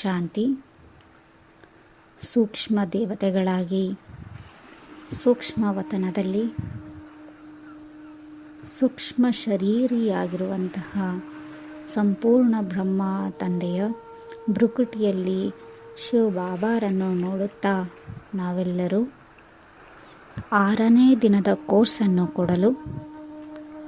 ಶಾಂತಿ. ಸೂಕ್ಷ್ಮ ದೇವತೆಗಳಾಗಿ, ಸೂಕ್ಷ್ಮ ವತನದಲ್ಲಿ, ಸೂಕ್ಷ್ಮ ಶರೀರಿಯಾಗಿರುವಂತಹ ಸಂಪೂರ್ಣ ಬ್ರಹ್ಮ ತಂದೆಯ ಭ್ರುಕುಟಿಯಲ್ಲಿ ಶಿವ ಬಾಬಾರನ್ನು ನೋಡುತ್ತಾ ನಾವೆಲ್ಲರೂ ಆರನೇ ದಿನದ ಕೋರ್ಸನ್ನು ಕೊಡಲು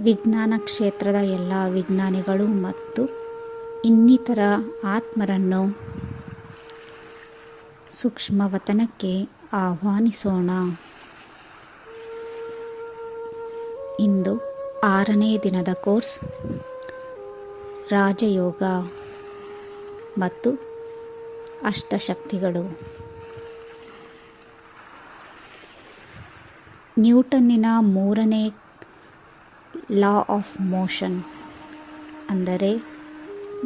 ವಿಜ್ಞಾನ ಕ್ಷೇತ್ರದ ಎಲ್ಲ ವಿಜ್ಞಾನಿಗಳು ಮತ್ತು ಇನ್ನಿತರ ಆತ್ಮರನ್ನು ಸೂಕ್ಷ್ಮವತನಕ್ಕೆ ಆಹ್ವಾನಿಸೋಣ. ಇಂದು ಆರನೇ ದಿನದ ಕೋರ್ಸ್, ರಾಜಯೋಗ ಮತ್ತು ಅಷ್ಟಶಕ್ತಿಗಳು. ನ್ಯೂಟನ್ನಿನ ಮೂರನೇ ಲಾ ಆಫ್ ಮೋಷನ್, ಅಂದರೆ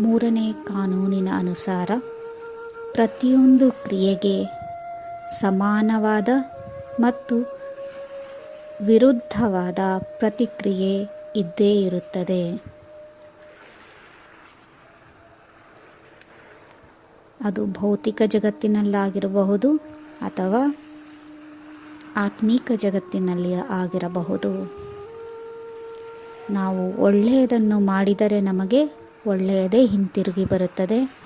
ಮೂರನೇ ಕಾನೂನಿನ ಅನುಸಾರ ಪ್ರತಿಯೊಂದು ಕ್ರಿಯೆಗೆ ಸಮಾನವಾದ ಮತ್ತು ವಿರುದ್ಧವಾದ ಪ್ರತಿಕ್ರಿಯೆ ಇದ್ದೇ ಇರುತ್ತದೆ. ಅದು ಭೌತಿಕ ಜಗತ್ತಿನಲ್ಲಾಗಿರಬಹುದು ಅಥವಾ ಆತ್ಮೀಕ ಜಗತ್ತಿನಲ್ಲಿ ಆಗಿರಬಹುದು. ನಾವು ಒಳ್ಳೆಯದನ್ನು ಮಾಡಿದರೆ ನಮಗೆ ಒಳ್ಳೆಯದೇ ಹಿಂತಿರುಗಿ ಬರುತ್ತದೆ.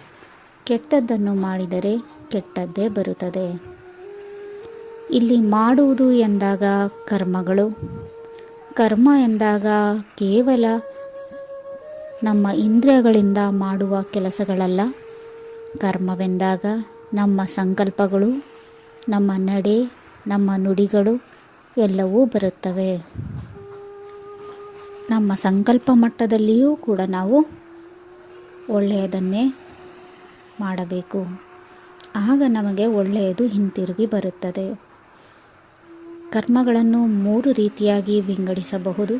ಕೆಟ್ಟದ್ದನ್ನು ಮಾಡಿದರೆ ಕೆಟ್ಟದ್ದೇ ಬರುತ್ತದೆ. ಇಲ್ಲಿ ಮಾಡುವುದು ಎಂದಾಗ ಕರ್ಮಗಳು. ಕರ್ಮ ಎಂದಾಗ ಕೇವಲ ನಮ್ಮ ಇಂದ್ರಿಯಗಳಿಂದ ಮಾಡುವ ಕೆಲಸಗಳಲ್ಲ. ಕರ್ಮವೆಂದಾಗ ನಮ್ಮ ಸಂಕಲ್ಪಗಳು, ನಮ್ಮ ನಡೆ, ನಮ್ಮ ನುಡಿಗಳು ಎಲ್ಲವೂ ಬರುತ್ತವೆ. ನಮ್ಮ ಸಂಕಲ್ಪ ಮಟ್ಟದಲ್ಲಿಯೂ ಕೂಡ ನಾವು ಒಳ್ಳೆಯದನ್ನೇ ಮಾಡಬೇಕು. ಆಗ ನಮಗೆ ಒಳ್ಳೆಯದು ಹಿಂತಿರುಗಿ ಬರುತ್ತದೆ. ಕರ್ಮಗಳನ್ನು ಮೂರು ರೀತಿಯಾಗಿ ವಿಂಗಡಿಸಬಹುದು.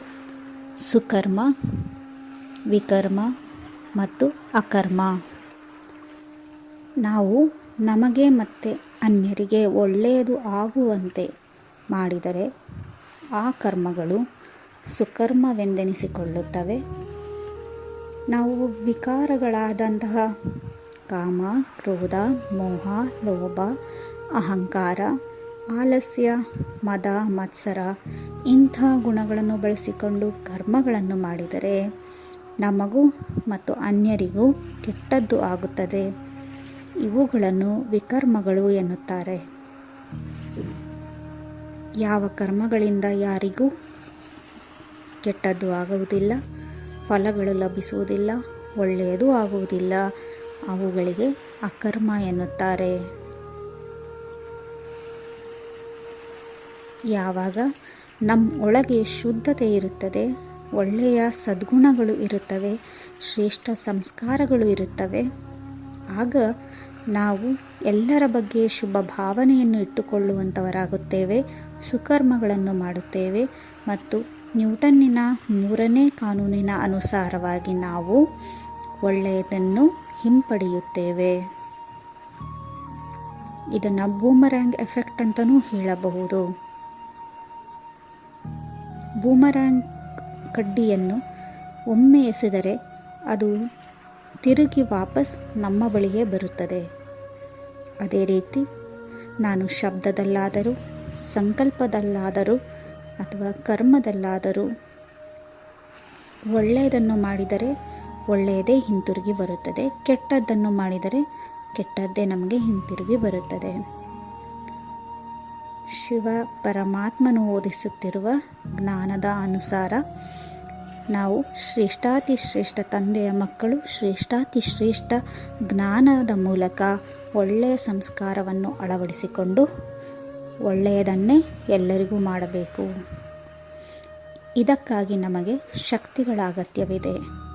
ಸುಕರ್ಮ, ವಿಕರ್ಮ ಮತ್ತು ಅಕರ್ಮ. ನಾವು ನಮಗೆ ಮತ್ತು ಅನ್ಯರಿಗೆ ಒಳ್ಳೆಯದು ಆಗುವಂತೆ ಮಾಡಿದರೆ ಆ ಕರ್ಮಗಳು ಸುಕರ್ಮವೆಂದೆನಿಸಿಕೊಳ್ಳುತ್ತವೆ. ನಾವು ವಿಕಾರಗಳಾದಂತಹ ಕಾಮ, ಕ್ರೋಧ, ಮೋಹ, ಲೋಭ, ಅಹಂಕಾರ, ಆಲಸ್ಯ, ಮದ, ಮತ್ಸರ ಇಂಥ ಗುಣಗಳನ್ನು ಬಳಸಿಕೊಂಡು ಕರ್ಮಗಳನ್ನು ಮಾಡಿದರೆ ನಮಗೂ ಮತ್ತು ಅನ್ಯರಿಗೂ ಕೆಟ್ಟದ್ದು ಆಗುತ್ತದೆ. ಇವುಗಳನ್ನು ವಿಕರ್ಮಗಳು ಎನ್ನುತ್ತಾರೆ. ಯಾವ ಕರ್ಮಗಳಿಂದ ಯಾರಿಗೂ ಕೆಟ್ಟದ್ದು ಆಗುವುದಿಲ್ಲ, ಫಲಗಳು ಲಭಿಸುವುದಿಲ್ಲ, ಒಳ್ಳೆಯದು ಆಗುವುದಿಲ್ಲ. ಅವುಗಳಿಗೆ ಅಕರ್ಮ ಎನ್ನುತ್ತಾರೆ. ಯಾವಾಗ ನಮ್ಮ ಒಳಗೆ ಶುದ್ಧತೆ ಇರುತ್ತದೆ, ಒಳ್ಳೆಯ ಸದ್ಗುಣಗಳು ಇರುತ್ತವೆ, ಶ್ರೇಷ್ಠ ಸಂಸ್ಕಾರಗಳು ಇರುತ್ತವೆ, ಆಗ ನಾವು ಎಲ್ಲರ ಬಗ್ಗೆ ಶುಭ ಭಾವನೆಯನ್ನು ಇಟ್ಟುಕೊಳ್ಳುವಂಥವರಾಗುತ್ತೇವೆ ಸುಕರ್ಮಗಳನ್ನು ಮಾಡುತ್ತೇವೆ ಮತ್ತು ನ್ಯೂಟನ್ನಿನ ಮೂರನೇ ಕಾನೂನಿನ ಅನುಸಾರವಾಗಿ ನಾವು ಒಳ್ಳೆಯದನ್ನು ಹಿಂಪಡೆಯುತ್ತೇವೆ. ಇದನ್ನು ಬೂಮರ್ಯಾಂಗ್ ಎಫೆಕ್ಟ್ ಅಂತಲೂ ಹೇಳಬಹುದು. ಬೂಮರ್ಯಾಂಗ್ ಕಡ್ಡಿಯನ್ನು ಒಮ್ಮೆ ಎಸೆದರೆ ಅದು ತಿರುಗಿ ವಾಪಸ್ ನಮ್ಮ ಬಳಿಗೆ ಬರುತ್ತದೆ. ಅದೇ ರೀತಿ ನಾನು ಶಬ್ದದಲ್ಲಾದರೂ, ಸಂಕಲ್ಪದಲ್ಲಾದರೂ ಅಥವಾ ಕರ್ಮದಲ್ಲಾದರೂ ಒಳ್ಳೆಯದನ್ನು ಮಾಡಿದರೆ ಒಳ್ಳೆಯದೇ ಹಿಂತಿರುಗಿ ಬರುತ್ತದೆ. ಕೆಟ್ಟದ್ದನ್ನು ಮಾಡಿದರೆ ಕೆಟ್ಟದ್ದೇ ನಮಗೆ ಹಿಂತಿರುಗಿ ಬರುತ್ತದೆ. ಶಿವ ಪರಮಾತ್ಮನು ಓದಿಸುತ್ತಿರುವ ಜ್ಞಾನದ ಅನುಸಾರ ನಾವು ಶ್ರೇಷ್ಠಾತಿ ಶ್ರೇಷ್ಠ ತಂದೆಯ ಮಕ್ಕಳು ಶ್ರೇಷ್ಠಾತಿ ಶ್ರೇಷ್ಠ ಜ್ಞಾನದ ಮೂಲಕ ಒಳ್ಳೆಯ ಸಂಸ್ಕಾರವನ್ನು ಅಳವಡಿಸಿಕೊಂಡು ಒಳ್ಳೆಯದನ್ನೇ ಎಲ್ಲರಿಗೂ ಮಾಡಬೇಕು. ಇದಕ್ಕಾಗಿ ನಮಗೆ ಶಕ್ತಿಗಳ ಅಗತ್ಯವಿದೆ.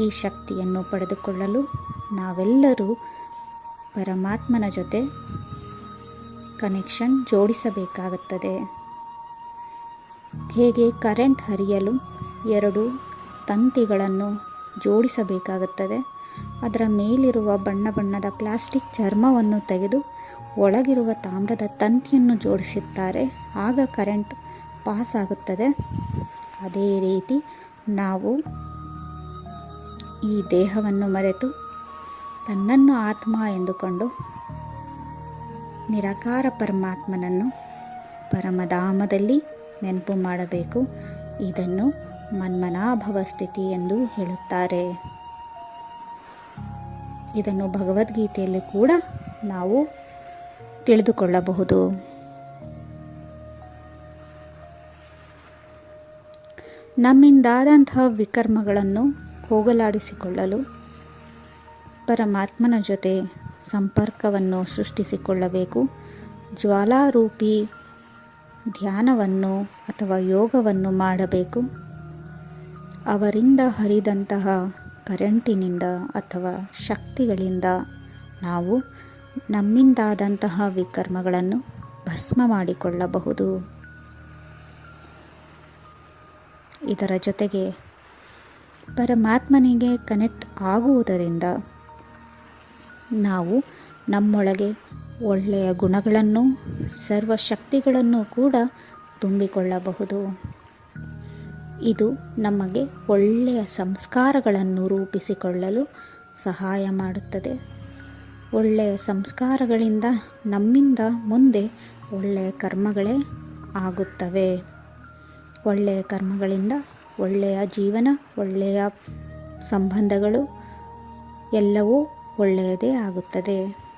ಈ ಶಕ್ತಿಯನ್ನು ಪಡೆದುಕೊಳ್ಳಲು ನಾವೆಲ್ಲರೂ ಪರಮಾತ್ಮನ ಜೊತೆ ಕನೆಕ್ಷನ್ ಜೋಡಿಸಬೇಕಾಗುತ್ತದೆ. ಹೇಗೆ ಕರೆಂಟ್ ಹರಿಯಲು ಎರಡು ತಂತಿಗಳನ್ನು ಜೋಡಿಸಬೇಕಾಗುತ್ತದೆ. ಅದರ ಮೇಲಿರುವ ಬಣ್ಣ ಬಣ್ಣದ ಪ್ಲಾಸ್ಟಿಕ್ ಚರ್ಮವನ್ನು ತೆಗೆದು ಒಳಗಿರುವ ತಾಮ್ರದ ತಂತಿಯನ್ನು ಜೋಡಿಸುತ್ತಾರೆ. ಆಗ ಕರೆಂಟ್ ಪಾಸ್ ಆಗುತ್ತದೆ. ಅದೇ ರೀತಿ ನಾವು ಈ ದೇಹವನ್ನು ಮರೆತು ತನ್ನನ್ನು ಆತ್ಮ ಎಂದುಕೊಂಡು ನಿರಾಕಾರ ಪರಮಾತ್ಮನನ್ನು ಪರಮಧಾಮದಲ್ಲಿ ನೆನಪು ಮಾಡಬೇಕು. ಇದನ್ನು ಮನ್ಮನಾಭವ ಸ್ಥಿತಿ ಎಂದು ಹೇಳುತ್ತಾರೆ. ಇದನ್ನು ಭಗವದ್ಗೀತೆಯಲ್ಲಿ ಕೂಡ ನಾವು ತಿಳಿದುಕೊಳ್ಳಬಹುದು. ನಮ್ಮಿಂದಾದಂತಹ ವಿಕರ್ಮಗಳನ್ನು ಹೋಗಲಾಡಿಸಿಕೊಳ್ಳಲು ಪರಮಾತ್ಮನ ಜೊತೆ ಸಂಪರ್ಕವನ್ನು ಸೃಷ್ಟಿಸಿಕೊಳ್ಳಬೇಕು. ಜ್ವಾಲಾರೂಪಿ ಧ್ಯಾನವನ್ನು ಅಥವಾ ಯೋಗವನ್ನು ಮಾಡಬೇಕು. ಅವರಿಂದ ಹರಿದಂತಹ ಕರೆಂಟಿನಿಂದ ಅಥವಾ ಶಕ್ತಿಗಳಿಂದ ನಾವು ನಮ್ಮಿಂದಾದಂತಹ ವಿಕರ್ಮಗಳನ್ನು ಭಸ್ಮ ಮಾಡಿಕೊಳ್ಳಬಹುದು. ಇದರ ಜೊತೆಗೆ ಪರಮಾತ್ಮನಿಗೆ ಕನೆಕ್ಟ್ ಆಗುವುದರಿಂದ ನಾವು ನಮ್ಮೊಳಗೆ ಒಳ್ಳೆಯ ಗುಣಗಳನ್ನು, ಸರ್ವಶಕ್ತಿಗಳನ್ನು ಕೂಡ ತುಂಬಿಕೊಳ್ಳಬಹುದು. ಇದು ನಮಗೆ ಒಳ್ಳೆಯ ಸಂಸ್ಕಾರಗಳನ್ನು ರೂಪಿಸಿಕೊಳ್ಳಲು ಸಹಾಯ ಮಾಡುತ್ತದೆ. ಒಳ್ಳೆಯ ಸಂಸ್ಕಾರಗಳಿಂದ ನಮ್ಮಿಂದ ಮುಂದೆ ಒಳ್ಳೆಯ ಕರ್ಮಗಳೇ ಆಗುತ್ತವೆ. ಒಳ್ಳೆಯ ಕರ್ಮಗಳಿಂದ ಒಳ್ಳೆಯ ಜೀವನ, ಒಳ್ಳೆಯ ಸಂಬಂಧಗಳು, ಎಲ್ಲವೂ ಒಳ್ಳೆಯದೇ ಆಗುತ್ತದೆ.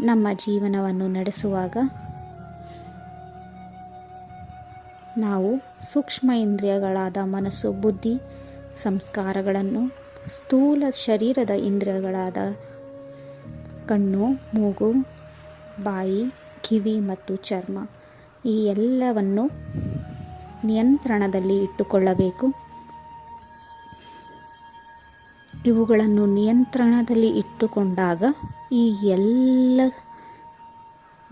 ನಮ್ಮ ಜೀವನವನ್ನು ನಡೆಸುವಾಗ ನಾವು ಸೂಕ್ಷ್ಮ ಇಂದ್ರಿಯಗಳಾದ ಮನಸ್ಸು, ಬುದ್ಧಿ, ಸಂಸ್ಕಾರಗಳನ್ನು ಸ್ಥೂಲ ಶರೀರದ ಇಂದ್ರಿಯಗಳಾದ ಕಣ್ಣು, ಮೂಗು, ಬಾಯಿ ಕಿವಿ ಮತ್ತು ಚರ್ಮ ಈ ಎಲ್ಲವನ್ನು ನಿಯಂತ್ರಣದಲ್ಲಿ ಇಟ್ಟುಕೊಳ್ಳಬೇಕು. ಇವುಗಳನ್ನು ನಿಯಂತ್ರಣದಲ್ಲಿ ಇಟ್ಟುಕೊಂಡಾಗ ಈ ಎಲ್ಲ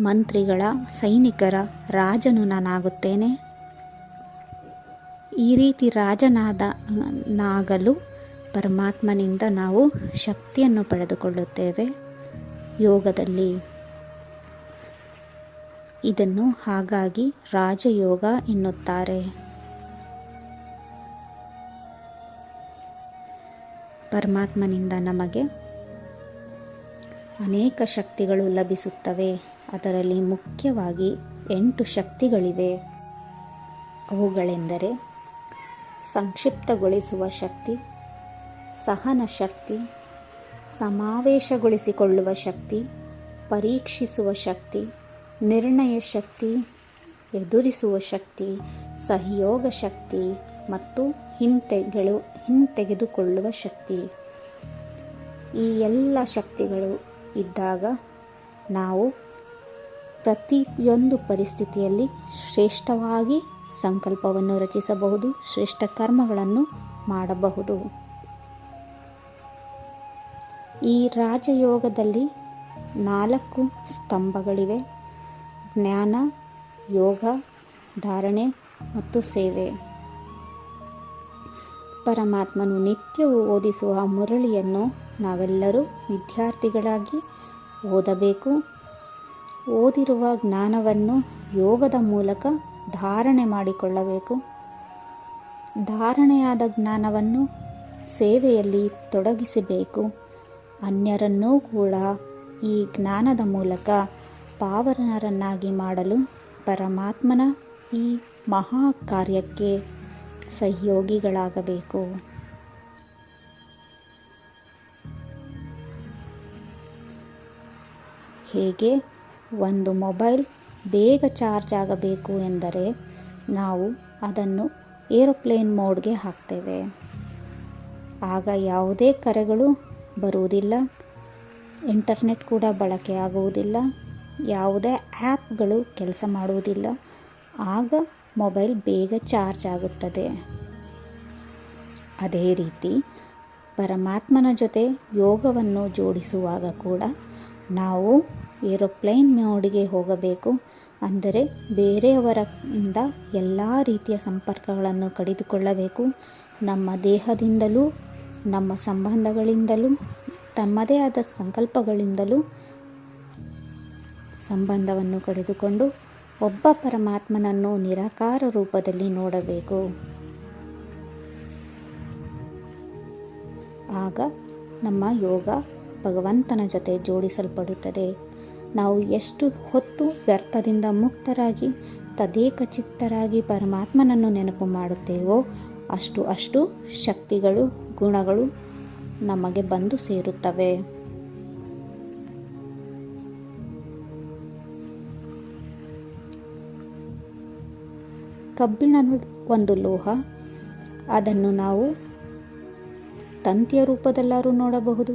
ಮಂತ್ರಿಗಳ, ಸೈನಿಕರ ರಾಜನು ನಾನಾಗುತ್ತೇನೆ. ಈ ರೀತಿ ರಾಜನಾದ ನಾಗಲು ಪರಮಾತ್ಮನಿಂದ ನಾವು ಶಕ್ತಿಯನ್ನು ಪಡೆದುಕೊಳ್ಳುತ್ತೇವೆ. ಯೋಗದಲ್ಲಿ ಇದನ್ನು ಹಾಗಾಗಿ ರಾಜಯೋಗ ಎನ್ನುತ್ತಾರೆ. ಪರಮಾತ್ಮನಿಂದ ನಮಗೆ ಅನೇಕ ಶಕ್ತಿಗಳು ಲಭಿಸುತ್ತವೆ. ಅದರಲ್ಲಿ ಮುಖ್ಯವಾಗಿ ಎಂಟು ಶಕ್ತಿಗಳಿವೆ. ಅವುಗಳೆಂದರೆ ಸಂಕ್ಷಿಪ್ತಗೊಳಿಸುವ ಶಕ್ತಿ, ಸಹನ ಶಕ್ತಿ, ಸಮಾವೇಶಗೊಳಿಸಿಕೊಳ್ಳುವ ಶಕ್ತಿ, ಪರೀಕ್ಷಿಸುವ ಶಕ್ತಿ ನಿರ್ಣಯ ಶಕ್ತಿ, ಎದುರಿಸುವ ಶಕ್ತಿ, ಸಹಯೋಗ ಶಕ್ತಿ ಮತ್ತು ಹಿಂತೆಗಳು, ಹಿಂತೆಗೆದುಕೊಳ್ಳುವ ಶಕ್ತಿ. ಈ ಎಲ್ಲ ಶಕ್ತಿಗಳು ಇದ್ದಾಗ ನಾವು ಪ್ರತಿಯೊಂದು ಪರಿಸ್ಥಿತಿಯಲ್ಲಿ ಶ್ರೇಷ್ಠವಾಗಿ ಸಂಕಲ್ಪವನ್ನು ರಚಿಸಬಹುದು, ಶ್ರೇಷ್ಠ ಕರ್ಮಗಳನ್ನು ಮಾಡಬಹುದು. ಈ ರಾಜಯೋಗದಲ್ಲಿ ನಾಲ್ಕು ಸ್ತಂಭಗಳಿವೆ. ಜ್ಞಾನ, ಯೋಗ, ಧಾರಣೆ ಮತ್ತು ಸೇವೆ. ಪರಮಾತ್ಮನು ನಿತ್ಯವೂ ಓದಿಸುವ ಮುರಳಿಯನ್ನು ನಾವೆಲ್ಲರೂ ವಿದ್ಯಾರ್ಥಿಗಳಾಗಿ ಓದಬೇಕು. ಓದಿರುವ ಜ್ಞಾನವನ್ನು ಯೋಗದ ಮೂಲಕ ಧಾರಣೆ ಮಾಡಿಕೊಳ್ಳಬೇಕು. ಧಾರಣೆಯಾದ ಜ್ಞಾನವನ್ನು ಸೇವೆಯಲ್ಲಿ ತೊಡಗಿಸಬೇಕು. ಅನ್ಯರನ್ನೂ ಕೂಡ ಈ ಜ್ಞಾನದ ಮೂಲಕ ಪಾವನರನ್ನಾಗಿ ಮಾಡಲು ಪರಮಾತ್ಮನ ಈ ಮಹಾ ಕಾರ್ಯಕ್ಕೆ ಸಹಯೋಗಿಗಳಾಗಬೇಕು. ಹೇಗೆ? ಒಂದು ಮೊಬೈಲ್ ಬೇಗ ಚಾರ್ಜ್ ಆಗಬೇಕು ಎಂದರೆ ನಾವು ಅದನ್ನು ಏರೋಪ್ಲೇನ್ ಮೋಡ್ಗೆ ಹಾಕ್ತೇವೆ. ಆಗ ಯಾವುದೇ ಕರೆಗಳು ಬರುವುದಿಲ್ಲ, ಇಂಟರ್ನೆಟ್ ಕೂಡ ಬಳಕೆ ಆಗುವುದಿಲ್ಲ ಯಾವುದೇ ಆ್ಯಪ್ಗಳು ಕೆಲಸ ಮಾಡುವುದಿಲ್ಲ. ಆಗ ಮೊಬೈಲ್ ಬೇಗ ಚಾರ್ಜ್ ಆಗುತ್ತದೆ. ಅದೇ ರೀತಿ ಪರಮಾತ್ಮನ ಜೊತೆ ಯೋಗವನ್ನು ಜೋಡಿಸುವಾಗ ಕೂಡ ನಾವು ಏರೋಪ್ಲೇನ್ ಮೋಡಿಗೆ ಹೋಗಬೇಕು. ಅಂದರೆ ಬೇರೆಯವರಿಂದ ಎಲ್ಲ ರೀತಿಯ ಸಂಪರ್ಕಗಳನ್ನು ಕಡಿದುಕೊಳ್ಳಬೇಕು. ನಮ್ಮ ದೇಹದಿಂದಲೂ, ನಮ್ಮ ಸಂಬಂಧಗಳಿಂದಲೂ, ತಮ್ಮದೇ ಆದ ಸಂಕಲ್ಪಗಳಿಂದಲೂ ಸಂಬಂಧವನ್ನು ಕಳೆದುಕೊಂಡು ಒಬ್ಬ ಪರಮಾತ್ಮನನ್ನು ನಿರಾಕಾರ ರೂಪದಲ್ಲಿ ನೋಡಬೇಕು. ಆಗ ನಮ್ಮ ಯೋಗ ಭಗವಂತನ ಜೊತೆ ಜೋಡಿಸಲ್ಪಡುತ್ತದೆ. ನಾವು ಎಷ್ಟು ಹೊತ್ತು ವ್ಯರ್ಥದಿಂದ ಮುಕ್ತರಾಗಿ, ತದೇಕ ಚಿತ್ತರಾಗಿ ಪರಮಾತ್ಮನನ್ನು ನೆನಪು ಮಾಡುತ್ತೇವೋ, ಅಷ್ಟು ಅಷ್ಟು ಶಕ್ತಿಗಳು, ಗುಣಗಳು ನಮಗೆ ಬಂದು ಸೇರುತ್ತವೆ. ಕಬ್ಬಿಣದ ಒಂದು ಲೋಹ. ಅದನ್ನು ನಾವು ತಂತಿಯ ರೂಪದಲ್ಲಾರು ನೋಡಬಹುದು.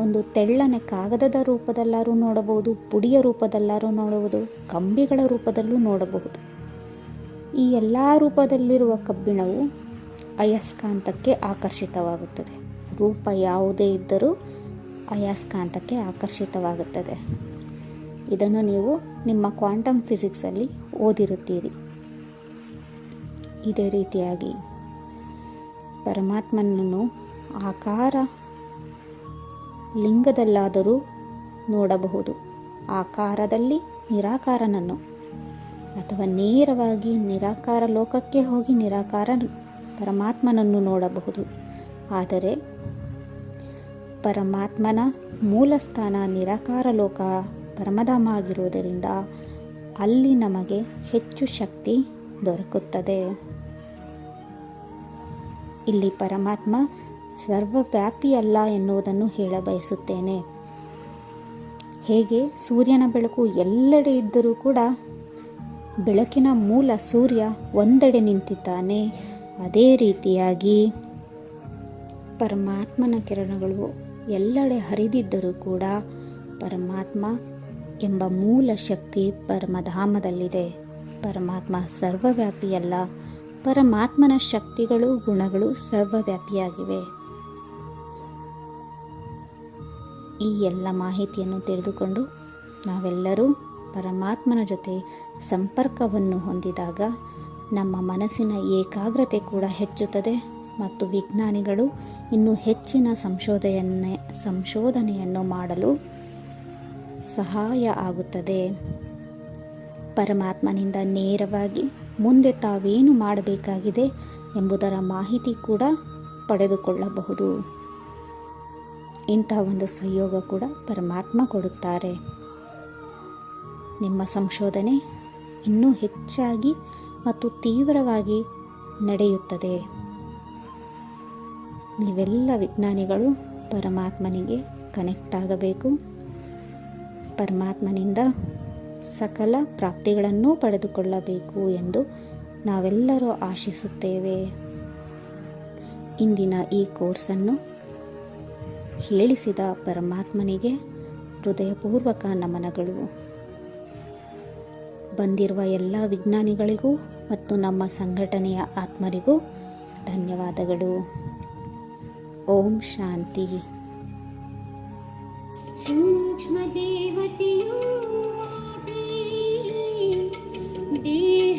ಒಂದು ತೆಳ್ಳನೆ ಕಾಗದದ ರೂಪದಲ್ಲಾರೂ ನೋಡಬಹುದು. ಪುಡಿಯ ರೂಪದಲ್ಲಾರು ನೋಡಬಹುದು. ಕಂಬಿಗಳ ರೂಪದಲ್ಲೂ ನೋಡಬಹುದು. ಈ ಎಲ್ಲ ರೂಪದಲ್ಲಿರುವ ಕಬ್ಬಿಣವು ಅಯಸ್ಕಾಂತಕ್ಕೆ ಆಕರ್ಷಿತವಾಗುತ್ತದೆ. ರೂಪ ಯಾವುದೇ ಇದ್ದರೂ ಅಯಸ್ಕಾಂತಕ್ಕೆ ಆಕರ್ಷಿತವಾಗುತ್ತದೆ. ಇದನ್ನು ನೀವು ನಿಮ್ಮ ಕ್ವಾಂಟಮ್ ಫಿಸಿಕ್ಸಲ್ಲಿ ಓದಿರುತ್ತೀರಿ. ಇದೇ ರೀತಿಯಾಗಿ ಪರಮಾತ್ಮನನ್ನು ಆಕಾರ ಲಿಂಗದಲ್ಲಾದರೂ ನೋಡಬಹುದು. ಆಕಾರದಲ್ಲಿ ನಿರಾಕಾರನನ್ನು ಅಥವಾ ನೇರವಾಗಿ ನಿರಾಕಾರ ಲೋಕಕ್ಕೆ ಹೋಗಿ ನಿರಾಕಾರ ಪರಮಾತ್ಮನನ್ನು ನೋಡಬಹುದು. ಆದರೆ ಪರಮಾತ್ಮನ ಮೂಲ ಸ್ಥಾನ ನಿರಾಕಾರ ಲೋಕ ಪರಮಧಾಮ ಆಗಿರುವುದರಿಂದ ಅಲ್ಲಿ ನಮಗೆ ಹೆಚ್ಚು ಶಕ್ತಿ ದೊರಕುತ್ತದೆ. ಇಲ್ಲಿ ಪರಮಾತ್ಮ ಸರ್ವವ್ಯಾಪಿಯಲ್ಲ ಎನ್ನುವುದನ್ನು ಹೇಳಬಯಸುತ್ತೇನೆ ಹೇಗೆ? ಸೂರ್ಯನ ಬೆಳಕು ಎಲ್ಲೆಡೆ ಇದ್ದರೂ ಕೂಡ ಬೆಳಕಿನ ಮೂಲ ಸೂರ್ಯ ಒಂದೆಡೆ ನಿಂತಿದ್ದಾನೆ. ಅದೇ ರೀತಿಯಾಗಿ ಪರಮಾತ್ಮನ ಕಿರಣಗಳು ಎಲ್ಲೆಡೆ ಹರಿದಿದ್ದರೂ ಕೂಡ ಪರಮಾತ್ಮ ಎಂಬ ಮೂಲ ಶಕ್ತಿ ಪರಮಧಾಮದಲ್ಲಿದೆ. ಪರಮಾತ್ಮ ಸರ್ವವ್ಯಾಪಿಯಲ್ಲ. ಪರಮಾತ್ಮನ ಶಕ್ತಿಗಳು, ಗುಣಗಳು ಸರ್ವವ್ಯಾಪಿಯಾಗಿವೆ. ಈ ಎಲ್ಲ ಮಾಹಿತಿಯನ್ನು ತಿಳಿದುಕೊಂಡು ನಾವೆಲ್ಲರೂ ಪರಮಾತ್ಮನ ಜೊತೆ ಸಂಪರ್ಕವನ್ನು ಹೊಂದಿದಾಗ ನಮ್ಮ ಮನಸ್ಸಿನ ಏಕಾಗ್ರತೆ ಕೂಡ ಹೆಚ್ಚುತ್ತದೆ ಮತ್ತು ವಿಜ್ಞಾನಿಗಳು ಇನ್ನೂ ಹೆಚ್ಚಿನ ಸಂಶೋಧನೆ ಸಂಶೋಧನೆಯನ್ನು ಮಾಡಲು ಸಹಾಯ ಆಗುತ್ತದೆ. ಪರಮಾತ್ಮನಿಂದ ನೇರವಾಗಿ ಮುಂದೆ ತಾವೇನು ಮಾಡಬೇಕಾಗಿದೆ ಎಂಬುದರ ಮಾಹಿತಿ ಕೂಡ ಪಡೆದುಕೊಳ್ಳಬಹುದು. ಇಂತಹ ಒಂದು ಸಹಯೋಗ ಕೂಡ ಪರಮಾತ್ಮ ಕೊಡುತ್ತಾರೆ. ನಿಮ್ಮ ಸಂಶೋಧನೆ ಇನ್ನೂ ಹೆಚ್ಚಾಗಿ ಮತ್ತು ತೀವ್ರವಾಗಿ ನಡೆಯುತ್ತದೆ. ನೀವೆಲ್ಲ ವಿಜ್ಞಾನಿಗಳು ಪರಮಾತ್ಮನಿಗೆ ಕನೆಕ್ಟ್ ಆಗಬೇಕು. ಪರಮಾತ್ಮನಿಂದ ಸಕಲ ಪ್ರಾಪ್ತಿಗಳನ್ನು ಪಡೆದುಕೊಳ್ಳಬೇಕು ಎಂದು ನಾವೆಲ್ಲರೂ ಆಶಿಸುತ್ತೇವೆ. ಇಂದಿನ ಈ ಕೋರ್ಸನ್ನು ಹೇಳಿಸಿದ ಪರಮಾತ್ಮನಿಗೆ ಹೃದಯಪೂರ್ವಕ ನಮನಗಳು. ಬಂದಿರುವ ಎಲ್ಲ ವಿಜ್ಞಾನಿಗಳಿಗೂ ಮತ್ತು ನಮ್ಮ ಸಂಘಟನೆಯ ಆತ್ಮರಿಗೂ ಧನ್ಯವಾದಗಳು. ಓಂ ಶಾಂತಿ. ಸೂಕ್ಷ್ಮದೇವತೆಯೂ ಆಗಿ い。